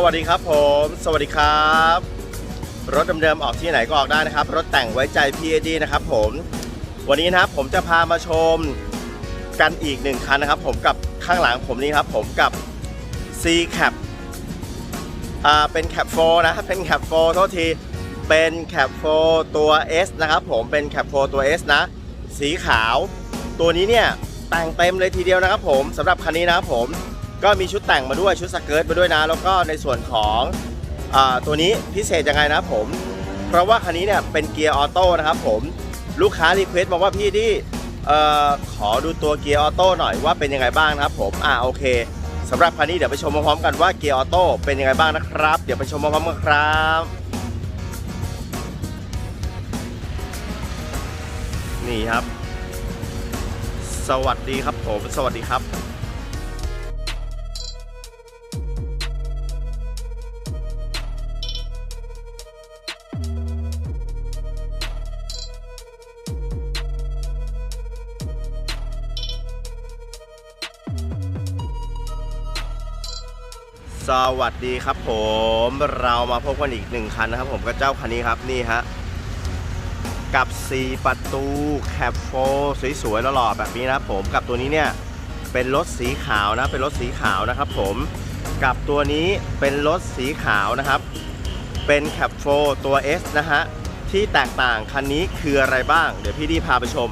สวัสดีครับผม สวัสดีครับ รถเดิมๆออกที่ไหนก็ออกได้นะครับ รถแต่งไว้ใจ PAD นะครับผม วันนี้นะครับผมจะพามาชมกันอีกหนึ่งคันนะครับ ผมกับข้างหลังผมนี้ครับผมกับ C Cap อ่าเป็น Cap 4นะเป็น Cap 4โทษทีเป็น Cap 4ตัว S นะครับผมเป็น Cap 4ตัว S นะ สีขาว ตัวนี้เนี่ยแต่งเต็มเลยทีเดียวนะครับผมสำหรับคันนี้นะครับผม ก็มีชุดแต่งมาด้วยชุดสเกิร์ตมาด้วยนะ แล้วก็ในส่วนของอตัวนี้พิเศษยังไงนะครับผม เพราะว่าคันนี้เนี่ยเป็นเกียร์ออโต้นะครับผมลูกค้ารีเควสต์มาว่าพี่ที่ขอดูตัวเกียร์ออโต้หน่อยว่าเป็นยังไงบ้างนะครับผมอ่าโอเคสำหรับคันนี้เดี๋ยวไปชมพร้อมๆกันว่าเกียร์ออโต้เป็นยังไงบ้างนะครับ เดี๋ยวไปชมพร้อมๆกันครับนี่ครับ สวัสดีครับผมสวัสดีครับ วัสดีครับผมเรามาพบกันอีกหนึ่งคันนะครับผมกับเจ้าคันนี้ครับนี่ฮะกับ 4 ประตูแคปโฟสวยๆหล่อๆแบบนี้นะครับผมกับตัวนี้เนี่ยเป็นรถสีขาวนะเป็นรถสีขาวนะครับผมกับตัวนี้เป็นรถสีขาวนะครับ เป็นแคปโฟตัว S นะฮะที่แตกต่างคันนี้คืออะไรบ้าง เดี๋ยวพี่ดีพาไปชม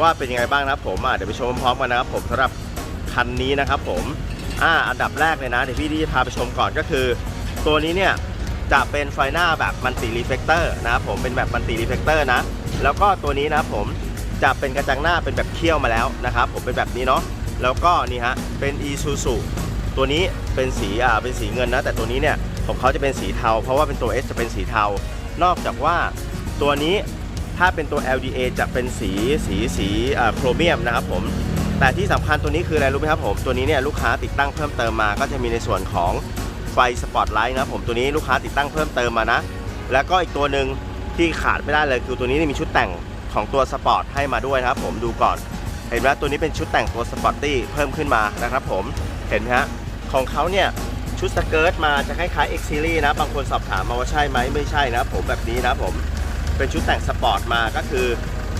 ว่าเป็นยังไงบ้างนะครับผมอะเดี๋ยวไปชมพร้อมกันนะครับผมสำหรับคันนี้นะครับผม อ่าอันดับแรกเลยนะเดี๋ยวพี่ดีพาไปชมก่อนก็คือ ตัวนี้เนี่ยจะเป็นไฟหน้าแบบมันติรีเฟกเตอร์นะครับผมเป็นแบบมันติรีเฟกเตอร์นะ แล้วก็ตัวนี้นะครับผมจะเป็นกระจังหน้าเป็นแบบเคี่ยวมาแล้วนะครับผมเป็นแบบนี้เนาะแล้วก็นี่ฮะเป็น e s u s u ตัวนี้เป็นสีอ่าเป็นสีเงินนะ แต่ตัวนี้เนี่ยของเขาจะเป็นสีเทา เพราะว่าเป็นตัว S จะเป็นสีเทา นอกจากว่าตัวนี้ถ้าเป็นตัว LDA จะเป็นสีสีสีอ่าโครเมียมนะครับผม แต่ที่สำคัญตัวนี้คืออะไรรู้ไหมครับผมตัวนี้เนี่ยลูกค้าติดตั้งเพิ่มเติมมาก็จะมีในส่วนของไฟสปอตไลท์นะครับผมตัวนี้ลูกค้าติดตั้งเพิ่มเติมมานะ แล้วก็อีกตัวหนึ่งที่ขาดไม่ได้เลยคือตัวนี้มีชุดแต่งของตัวสปอร์ตให้มาด้วยนะครับผมดูก่อน เห็นไหมตัวนี้เป็นชุดแต่งตัวสปอร์ตตี้เพิ่มขึ้นมานะครับผมเห็นไหมฮะของเขาเนี่ยชุดสเกิร์ตมาจะคล้ายๆ X Series นะ บางคนสอบถามมาว่าใช่ไหมไม่ใช่นะผมแบบนี้นะผมเป็นชุดแต่งสปอร์ตมาก็คือ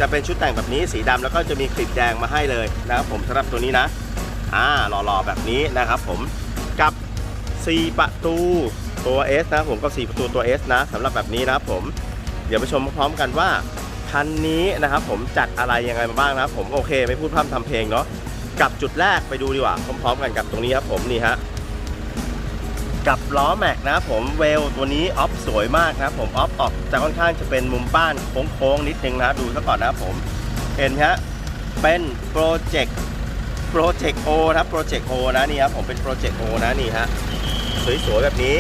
จะเป็นชุดแต่งแบบนี้สีดำแล้วก็จะมีคลิปแดงมาให้เลยนะครับผมสำหรับตัวนี้นะอ่าหล่อๆแบบนี้นะครับผมกับ 4 ประตูตัว S นะครับผมกับ4ประตูตัว S นะสำหรับแบบนี้นะครับผมเดี๋ยวไปชมพร้อมกันว่าคันนี้นะครับผมจัดอะไรยังไงมาบ้างนะครับผมโอเค ไม่พูดพร่ำทำเพลงเนาะกับจุดแรกไปดูดีกว่าพร้อมๆกันกับตรงนี้ครับผมนี่ฮะ กับล้อแม็กนะผมเวลตัวนี้ออฟสวยมากนะผมออฟออกจะค่อนข้างจะเป็นมุมบ้านโค้งๆนิดนึงนะดูซะก่อนนะผมเห็นไหมฮะเป็นโปรเจกต์โปรเจกต์โอครับโปรเจกต์โอนะนี่ครับผมเป็นโปรเจกต์โอนะนี่ฮะสวยๆแบบนี้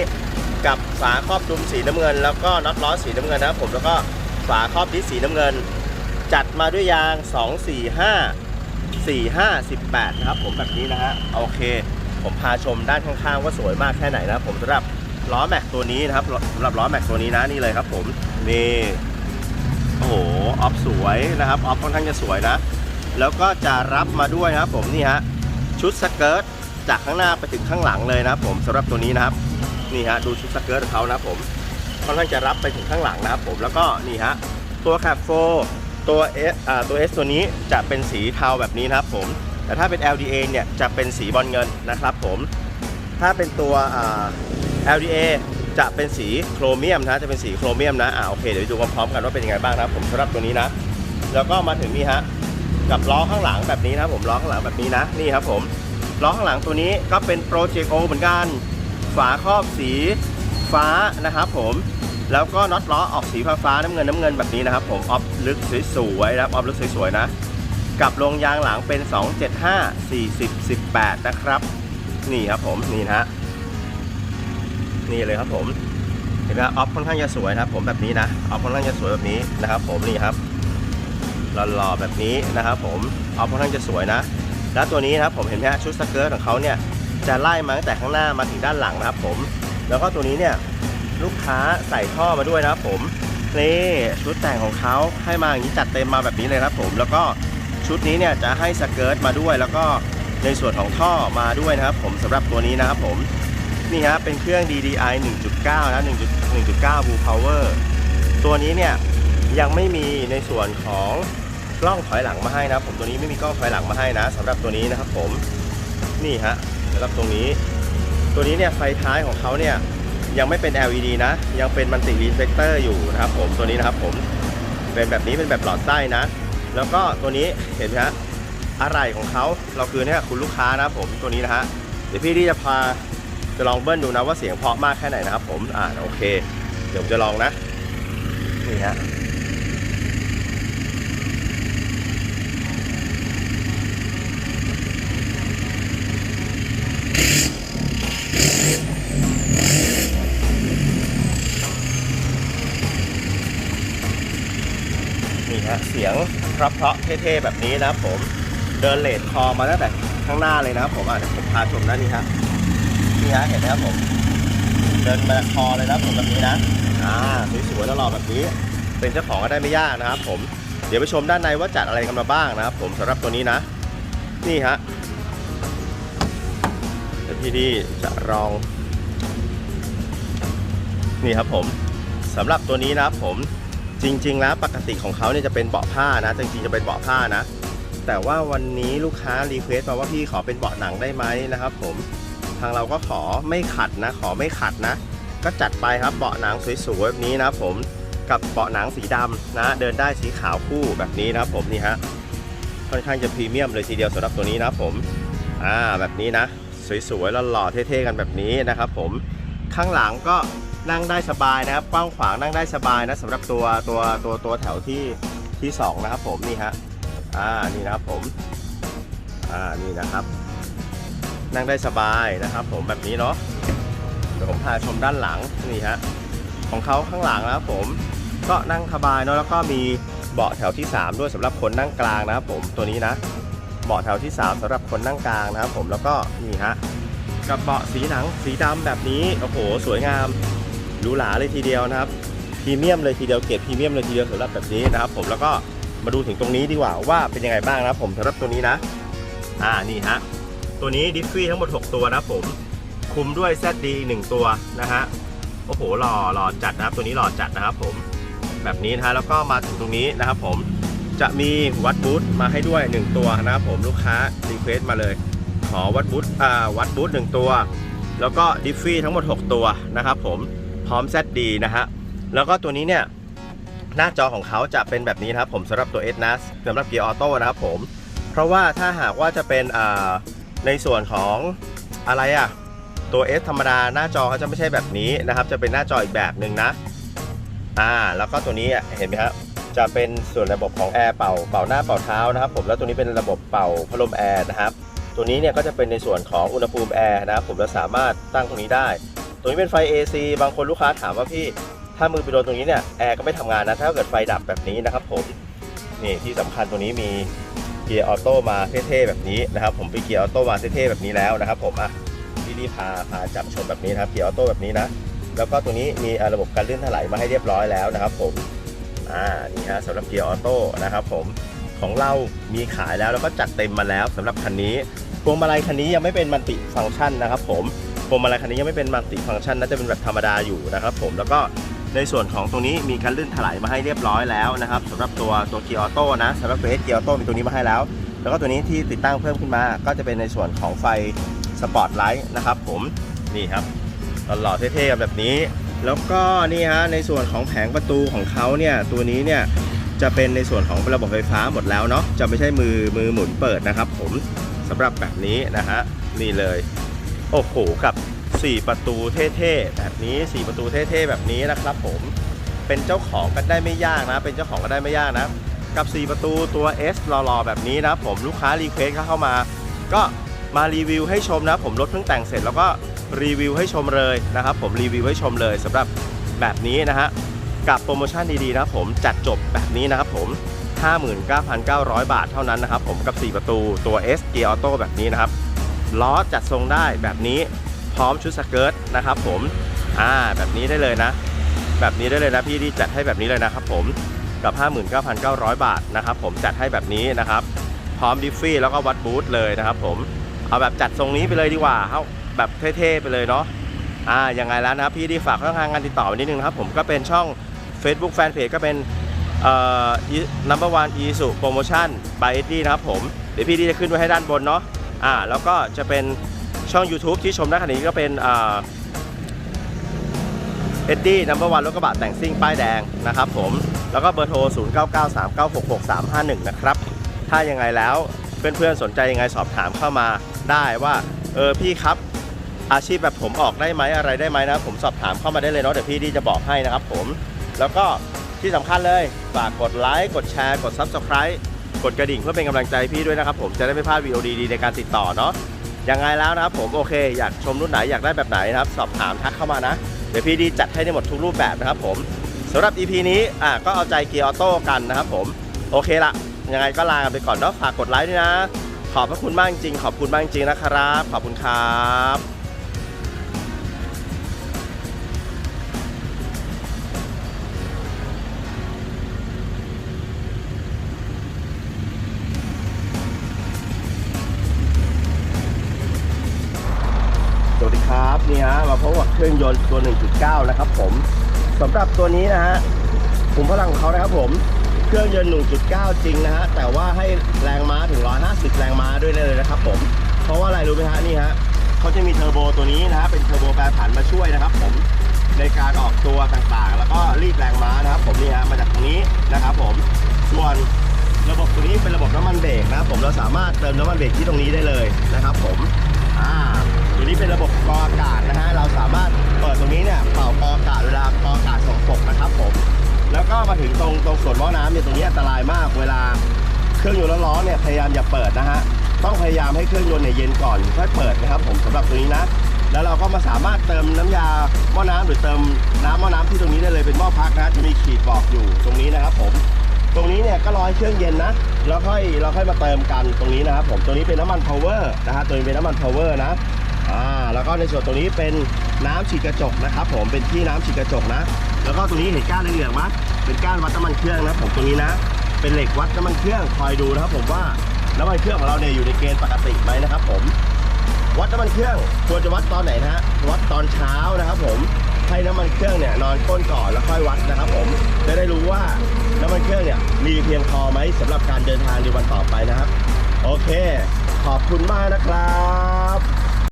กับฝาครอบคลุมสีน้ำเงิน แล้วก็น็อตล้อสีน้ำเงินนะครับผมแล้วก็ฝาครอบดิสสีน้ำเงิน จัดมาด้วยยาง 2 4 5 4 5 18นะครับผมแบบนี้นะฮะโอเค ผมพาชมด้านข้างๆว่าสวยมากแค่ไหนนะผมสำหรับล้อแม็กตัวนี้นะครับสำหรับล้อแม็กตัวนี้นะนี่เลยครับ ผมนี่โอ้โหออฟสวยนะครับออฟค่อนข้างจะสวยนะ แล้วก็จะรับมาด้วยนะครับผมนี่ฮะชุดสเกิร์ตจากข้างหน้าไปถึงข้างหลังเลยนะครับผมสำหรับตัวนี้นะครับนี่ฮะดูชุดสเกิร์ตของเขานะผมค่อนข้างจะรับไปถึงข้างหลังนะครับผมแล้วก็นี่ฮะตัวแคปโฟตัวเอสตัว S ตัวนี้จะเป็นสีเทาแบบนี้นะครับผม แต่ถ้าเป็น LDA เนี่ยจะเป็นสีบอลเงินนะครับผม ถ้าเป็นตัว LDA จะเป็นสีโครเมียมนะ จะเป็นสีโครเมียมนะ อ่าโอเค เดี๋ยวดูพร้อมๆกันว่าเป็นยังไงบ้างนะผมสำหรับตัวนี้นะ แล้วก็มาถึงนี่ฮะ กับล้อข้างหลังแบบนี้นะผม ล้อข้างหลังแบบนี้นะ นี่ครับผม ล้อข้างหลังตัวนี้ก็เป็นโปรเจกต์โอเหมือนกัน ฝาครอบสีฟ้านะครับผม แล้วก็น็อตล้อออกสีฟ้าฟ้าน้ำเงินน้ำเงินแบบนี้นะครับผม ออฟลึกสวยๆนะครับ ออฟลึกสวยๆนะ กับโรงยางหลังเป็น 275 40 18 นะครับ นี่ครับผมนี่นะฮะนี่เลยครับผมเห็นไหมออฟค่อนข้างจะสวยนะครับผมแบบนี้นะออฟค่อนข้างจะสวยแบบนี้นะครับ ผมนี่ครับหล่อๆแบบนี้นะครับ ผมออฟค่อนข้างจะสวยนะ แล้วตัวนี้นะครับผมเห็นไหมฮะชุดสเกิร์ตของเขาเนี่ยจะไล่มาตั้งแต่ข้างหน้ามาถึงด้านหลังนะครับ ผม แล้วก็ตัวนี้เนี่ยลูกค้าใส่ท่อมาด้วยนะครับผมนี่ชุดแต่งของเขาให้มาอย่างนี้จัดเต็มมาแบบนี้เลยครับผมแล้วก็ ชุดนี้เนี่ยจะให้สเกิร์ตมาด้วย แล้วก็ในส่วนของท่อมาด้วยนะครับ ผมสำหรับตัวนี้นะครับผมนี่ฮะเป็นเครื่อง DDI 1.9 นะ1.1.9 Blue Power ตัวนี้เนี่ยยังไม่มีในส่วนของกล้องถอยหลังมาให้นะผมตัวนี้ไม่มีกล้องถอยหลังมาให้นะสำหรับตัวนี้นะครับผมนี่ฮะสำหรับตรงนี้ ตัวนี้เนี่ยไฟท้ายของเขาเนี่ยยังไม่เป็น LED นะ ยังเป็นมันติรีเฟกเตอร์อยู่นะครับผมตัวนี้นะครับผมเป็นแบบนี้เป็นแบบหลอดไส้นะ แล้วก็ตัวนี้เห็นไหมฮะอะไรของเขาเราคือเนี่ยคุณลูกค้านะครับผมตัวนี้นะฮะเดี๋ยวพี่ที่จะพาจะลองเบิ้ลดูนะว่าเสียงเพาะมากแค่ไหนนะครับผมอ่าโอเค เดี๋ยวผมจะลองนะนี่ฮะนี่ฮะเสียง เพราะๆเท่ๆแบบนี้นะครับผมเดินเลดคอมาตั้งแต่ข้างหน้าเลยนะครับผมอะเดี๋ยวผมพาชมนะนี่ฮะนี่ฮะเห็นไหมครับผม เดินมาคอเลยนะครับผมแบบนี้นะอ่าสวยๆแล้วรอแบบนี้ เป็นเจ้าของก็ได้ไม่ยากนะครับ ผม เดี๋ยวไปชมด้านในว่าจัดอะไรกันมาบ้างนะครับ ผมสำหรับตัวนี้นะ นี่ฮะเดี๋ยวพี่ดีจะลอง นี่ครับผมสำหรับตัวนี้นะครับผม จริง ๆ แล้วปกติของเขาเนี่ยจะเป็นเบาะผ้านะ จริงๆจะเป็นเบาะผ้านะ แต่ว่าวันนี้ลูกค้ารีเควสต์มาว่าพี่ขอเป็นเบาะหนังได้ไหมนะครับ ผมทางเราก็ขอไม่ขัดนะ ขอไม่ขัดนะ ก็จัดไปครับเบาะหนังสวยๆแบบนี้นะผมกับเบาะหนังสีดำนะ เดินได้สีขาวคู่แบบนี้นะผมนี่ฮะค่อนข้างจะพรีเมียมเลยทีเดียวสำหรับตัวนี้นะผมอ่าแบบนี้นะ สวยๆแล้วหล่อๆเท่ๆกันแบบนี้นะครับ ผมข้างหลังก็ นั่งได้สบายนะครับกว้างขวางนั่งได้สบายนะสำหรับตัวตัวตัวตัวแถวที่ที่สองนะครับผมนี่ฮะอ่านี่นะครับผมอ่านี่นะครับ นั่งได้สบายนะครับ ผมแบบนี้เนาะเดี๋ยวผมพาชมด้านหลังนี่ฮะของเขาข้างหลังนะครับผมก็นั่งสบายเนาะแล้วก็มีเบาะแถวที่ 3 ด้วยสำหรับคนนั่งกลางนะครับผมตัวนี้นะเบาะแถวที่ 3สำหรับคนนั่งกลางนะครับผมแล้วก็นี่ฮะกับเบาะสีหนังสีดำแบบนี้โอ้โหสวยงาม หรูหราเลยทีเดียวนะครับพรีเมียมเลยทีเดียวเกรดพรีเมียมเลยทีเดียวสำหรับแบบนี้นะครับผมแล้วก็มาดูถึงตรงนี้ดีกว่าว่าเป็นยังไงบ้างนะครับผมสำหรับตัวนี้นะ อ่านี่ฮะตัวนี้ดิฟฟี่ทั้งหมด 6 ตัวนะผมคุมด้วย ZD 1ตัวนะฮะโอ้โหหล่อหล่อจัดนะครับ ตัวนี้หล่อจัดนะครับผมแบบนี้นะฮะแล้วก็มาถึงตรงนี้นะครับผมจะมีวัดบูทมาให้ด้วย 1 ตัวนะครับผมลูกค้ารีเควสมาเลย ขอวัดบูทอ่าวัดบูทหนึ่งตัว แล้วก็ดิฟฟี่ทั้งหมด 6 ตัวนะครับผม พร้อม ZD นะฮะ แล้วก็ตัวนี้เนี่ย หน้าจอของเขาจะเป็นแบบนี้นะครับผมสำหรับตัว S นะสำหรับเกียร์ออโต้นะครับผม เพราะว่าถ้าหากว่าจะเป็นในส่วนของอะไรอะตัว S ธรรมดาหน้าจอเขาจะไม่ใช่แบบนี้นะครับ จะเป็นหน้าจออีกแบบหนึ่งนะอ่าแล้วก็ตัวนี้เห็นไหมครับจะเป็นส่วนระบบของแอร์เป่าเป่าหน้าเป่าเท้านะครับผมแล้วตัวนี้เป็นระบบเป่าพัดลมแอร์นะครับตัวนี้เนี่ยก็จะเป็นในส่วนของอุณหภูมิแอร์นะครับผมเราสามารถตั้งตรงนี้ได้ ตัวนี้เป็นไฟ AC บางคนลูกค้าถามว่าพี่ถ้ามือไปโดนตรงนี้เนี่ยแอร์ก็ไม่ทำงานนะถ้าเกิดไฟดับแบบนี้นะครับผมนี่ที่สำคัญตัวนี้มีเกียร์ออโต้มาเท่ๆแบบนี้นะครับ ผมไปเกียร์ออโต้มาเท่ๆแบบนี้แล้วนะครับ ผมอะพี่ดีพาพาจับชมแบบนี้นะครับเกียร์ออโต้แบบนี้นะแล้วก็ตัวนี้มีระบบการลื่นถลายมาให้เรียบร้อยแล้วนะครับ ผมอ่านี่ฮะสำหรับเกียร์ออโต้นะครับ ผมของเรามีขายแล้วแล้วก็จัดเต็มมาแล้วสำหรับคันนี้พวงมาลัยคันนี้ยังไม่เป็นมัลติฟังก์ชันนะครับ ผม พวงมาลัยคันนี้ยังไม่เป็นมัลติฟังก์ชันน่าจะเป็นแบบธรรมดาอยู่นะครับผมแล้วก็ในส่วนของตรงนี้มีการลื่นถลายมาให้เรียบร้อยแล้วนะครับสำหรับตัวตัวเกียร์ออโต้นะสำหรับเอสเกียร์ออโต้มีตัวนี้มาให้แล้ว แล้วก็ตัวนี้ที่ติดตั้งเพิ่มขึ้นมา ก็จะเป็นในส่วนของไฟสปอตไลท์นะครับผมนี่ครับหล่อเท่ๆแบบนี้ แล้วก็นี่ฮะในส่วนของแผงประตูของเขาเนี่ยตัวนี้เนี่ยจะเป็นในส่วนของระบบไฟฟ้าหมดแล้วเนาะจะไม่ใช่มือมือหมุนเปิดนะครับ ผมสำหรับแบบนี้นะฮะนี่เลย โอ้โห กับ 4 ประตูเท่ๆแบบนี้ 4 ประตูเท่ๆแบบนี้นะครับ ผมเป็นเจ้าของกันได้ไม่ยากนะ เป็นเจ้าของกันได้ไม่ยากนะ กับ 4 ประตูตัว S หล่อๆแบบนี้นะผมลูกค้ารีเควสเข้ามา ก็มารีวิวให้ชมนะ ผมรถเพิ่งแต่งเสร็จแล้วก็รีวิวให้ชมเลยนะครับ ผมรีวิวให้ชมเลยสำหรับแบบนี้นะฮะกับโปรโมชั่นดีๆนะผมจัดจบแบบนี้นะครับผม 59,900 บาทเท่านั้นนะครับผมกับ 4 ประตูตัว S Gear Auto แบบนี้นะครับล้อจัดทรงได้แบบนี้ ร้อมชุดสเกิร์ตนะครับผมอ่าแบบนี้ได้เลยนะ แบบนี้ได้เลยนะพี่ที่จัดให้แบบนี้เลยนะครับผมกับ 59,900 บาทนะครับผมจัดให้แบบนี้นะครับพร้อมดิฟฟี่แล้วก็วัดบูทเลยนะครับผมเอาแบบจัดทรงนี้ไปเลยดีกว่าเอาแบบเท่ๆไปเลยเนาะอ่ายังไงแล้วนะครับพี่ดีฝากช่องทางการติดต่อไว้นิดนึงนะครับผมก็เป็นช่อง Facebook Fanpage ก็เป็นเอ่อ number one e s u promotion by e d d นะครับผมเดี๋ยวพี่ดีจะขึ้นไว้ให้ด้านบนเนาะอ่าแล้วก็จะเป็น ช่อง YouTube ที่ชมได้ขณะนี้ก็เป็นเอ็ดดี้นัมเบอร์วันรถกระบะแต่งซิ่งป้ายแดงนะครับผมแล้วก็เบอร์โทร 0993966351 นะครับ ถ้ายังไงแล้วเพื่อนๆสนใจยังไงสอบถามเข้ามาได้ว่าเออพี่ครับอาชีพแบบผมออกได้ไหมอะไรได้ไหมนะผมสอบถามเข้ามาได้เลยเนาะเดี๋ยวพี่ดีจะบอกให้นะครับผม แล้วก็ที่สำคัญเลยฝากกดไลค์กดแชร์ กด Subscribe กดกระดิ่งเพื่อเป็นกำลังใจพี่ด้วยนะครับผมจะได้ไม่พลาดวิดีโอดีๆในการติดต่อเนาะ ยังไงแล้วนะครับผมโอเค อยากชมรุ่นไหนอยากได้แบบไหนนะครับ สอบถามทักเข้ามานะ เดี๋ยวพี่ดีจัดให้ได้หมดทุกรูปแบบนะครับผมสำหรับ EP นี้อะก็เอาใจเกียร์ออโต้กันนะครับผมโอเคละยังไงก็ลากันไปก่อนเนาะฝากกดไลค์ด้วยนะ ขอบพระคุณมากจริงขอบคุณมากจริงนะครับ ขอบคุณครับ มาพบกับเครื่องยนต์ตัว 1.9 นะครับผมสำหรับตัวนี้นะฮะขุมพลังของเขานะครับผมเครื่องยนต์ 1.9 จริงนะฮะแต่ว่าให้แรงม้าถึง 150 แรงม้าด้วยเลยนะครับผมเพราะว่าอะไรรู้ไหมฮะนี่ฮะเขาจะมีเทอร์โบตัวนี้นะฮะเป็นเทอร์โบแปรผันมาช่วยนะครับผมในการออกตัวต่างๆ แล้วก็รีดแรงม้านะครับ ผมนี่ฮะมาจากตรงนี้นะครับผมส่วนระบบตัวนี้เป็นระบบน้ำมันเบรกนะครับผมเราสามารถเติมน้ำมันเบรกที่ตรงนี้ได้เลยนะครับผมอ่า ตัวนี้เป็นระบบกรองอากาศนะฮะเราสามารถเปิดตรงนี้เนี่ยเป่ากรองอากาศเวลากรองอากาศส่งตกนะครับผมแล้วก็มาถึงตรงตรงส่วนหม้อน้ำเนี่ยตรงนี้อันตรายมากเวลาเครื่องยนต์ร้อนๆเนี่ยพยายามอย่าเปิดนะฮะต้องพยายามให้เครื่องยนต์เนี่ยเย็นก่อนค่อยเปิดนะครับผมสำหรับตัวนี้นะแล้วเราก็มาสามารถเติมน้ำยาหม้อน้ำหรือเติมน้ำหม้อน้ำที่ตรงนี้ได้เลยเป็นหม้อพักนะจะมีขีดบอกอยู่ตรงนี้นะครับผมตรงนี้เนี่ยก็รอให้เครื่องเย็นนะแล้วค่อยเราค่อยมาเติมกันตรงนี้นะครับผมตัวนี้เป็นน้ำมัน power นะฮะตัวนี้เป็นน้ำมัน power นะอ่า แล้วก็ในส่วนตรงนี้เป็นน้ำฉีดกระจกนะครับ ผมเป็นที่น้ำฉีดกระจกนะ แล้วก็ตรงนี้เห็นก้านเหลืองๆมั้ยเป็นก้านวัดน้ำมันเครื่องนะผมตรงนี้นะ เป็นเหล็กวัดน้ำมันเครื่องคอยดูนะครับ ผมว่าน้ำมันเครื่องของเราเนี่ยอยู่ในเกณฑ์ปกติไหมนะครับ ผม วัดน้ำมันเครื่องควรจะวัดตอนไหนนะฮะวัดตอนเช้านะครับ ผมให้น้ำมันเครื่องเนี่ยนอนก้นก่อนแล้วค่อยวัดนะครับ ผมจะได้รู้ว่าน้ำมันเครื่องเนี่ยมีเพียงพอไหมสำหรับการเดินทางในวันต่อไปนะครับ โอเค ขอบคุณมากนะครับ